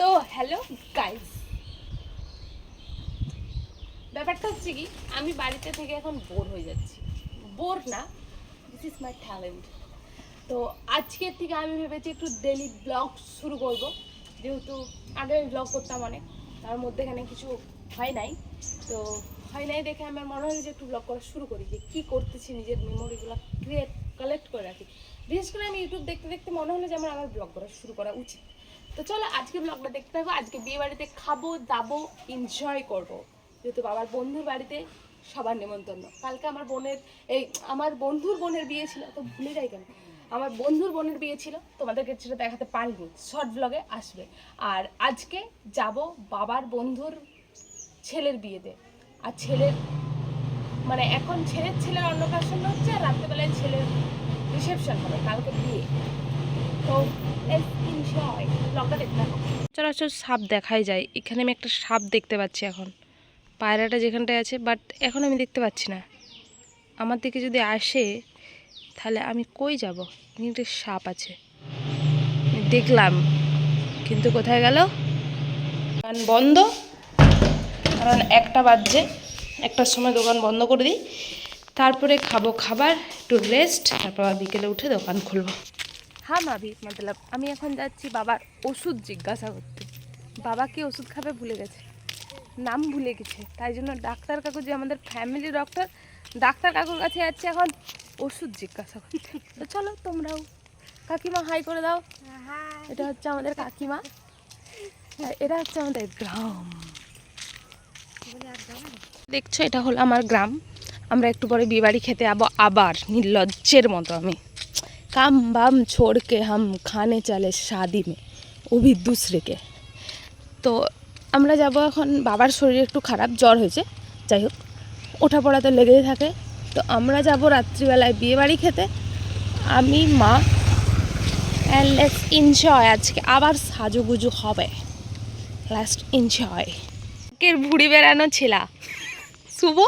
তো hello guys ব্যাপারটা হচ্ছে কি, আমি বাড়িতে থেকে এখন বোর হয়ে যাচ্ছি। বোর না দিস ইজ মাই ট্যালেন্ট তো আজকের থেকে আমি ভেবেছি একটু ডেলি ব্লগ শুরু করব। যেহেতু আগে আমি ব্লগ করতাম অনেক, তার মধ্যে এখানে কিছু হয় নাই। তো হয় নাই দেখে আমার মনে হলো যে একটু ব্লগ করা শুরু করি যে কী করতেছি, নিজের মেমোরিগুলো ক্রিয়েট কালেক্ট করে রাখি। বিশেষ করে আমি ইউটিউব দেখতে দেখতে মনে হলো যে আমার আবার ব্লগ করা শুরু করা উচিত। তো চলো আজকে ব্লগটা দেখতে থাকো। আজকে বিয়ে বাড়িতে খাব, দাবো এনজয় করব। যেহেতু বাবার বন্ধুর বাড়িতে সবার নেমন্তন্ন। কালকে আমার বোনের, এই আমার বন্ধুর বোনের বিয়ে ছিল, তো ভুলে যাই কেন? আমার বন্ধুর বোনের বিয়ে ছিল, তোমাদেরকে সেটা দেখাতে পারিনি। শর্ট ব্লগে আসবে। আর আজকে যাব বাবার বন্ধুর ছেলের বিয়েতে। আর ছেলের মানে এখন ছেলের ছেলের অন্নপ্রাশন হচ্ছে আর রাত্রেবেলায় ছেলের রিসেপশন হবে, কালকে বিয়ে। তো সচরাচর সাপ দেখাই যায় এখানে আমি একটা সাপ দেখতে পাচ্ছি এখন। পায়রাটা যেখানটায় আছে বাট এখন আমি দেখতে পাচ্ছি না। আমার দিকে যদি আসে, তাহলে আমি কই যাব? একটা সাপ আছে। দেখলাম, কিন্তু কোথায় গেল? দোকান বন্ধ। কারণ একটা বাজছে। একটার সময় দোকান বন্ধ করে দিই। তারপরে খাব খাবার, একটু রেস্ট তারপর বিকেলে উঠে দোকান খুলবো। হ্যাঁ মাভি মতলব আমি এখন যাচ্ছি বাবার ওষুধ জিজ্ঞাসা করতে। বাবা কি ওষুধ খাবে ভুলে গেছে? নাম ভুলে গেছে। তাই জন্য ডাক্তার কাকু যে আমাদের ফ্যামিলি ডক্টর ডাক্তার কাকুর কাছে যাচ্ছে এখন ওষুধ জিজ্ঞাসা করতে। তো চলো তোমরাও। কাকিমা হাই করে দাও। এটা হচ্ছে আমাদের কাকিমা। আর এটা হচ্ছে আমাদের গ্রাম। দেখছ এটা হলো আমার গ্রাম। আমরা একটু পরে বিয়েবাড়ি খেতে যাব আবার নির্লজ্জের মতো আমি। কাম বাম ছোড় কে হাম খানে চালে শাদি মে, ও ভি দুসরে কে তো আমরা যাব এখন, বাবার শরীর একটু খারাপ, জ্বর হয়েছে, যাই হোক, ওঠা পড়া তো লেগেই থাকে। তো আমরা যাব রাত্রিবেলায় বিয়েবাড়ি খেতে। আমি, মা অ্যান্ড লেটস এনজয় আজকে। আবার সাজুগুজু হবে। লাস্ট এনজয় কের ভুড়ি বেড়ানো ছিলা? শুভ?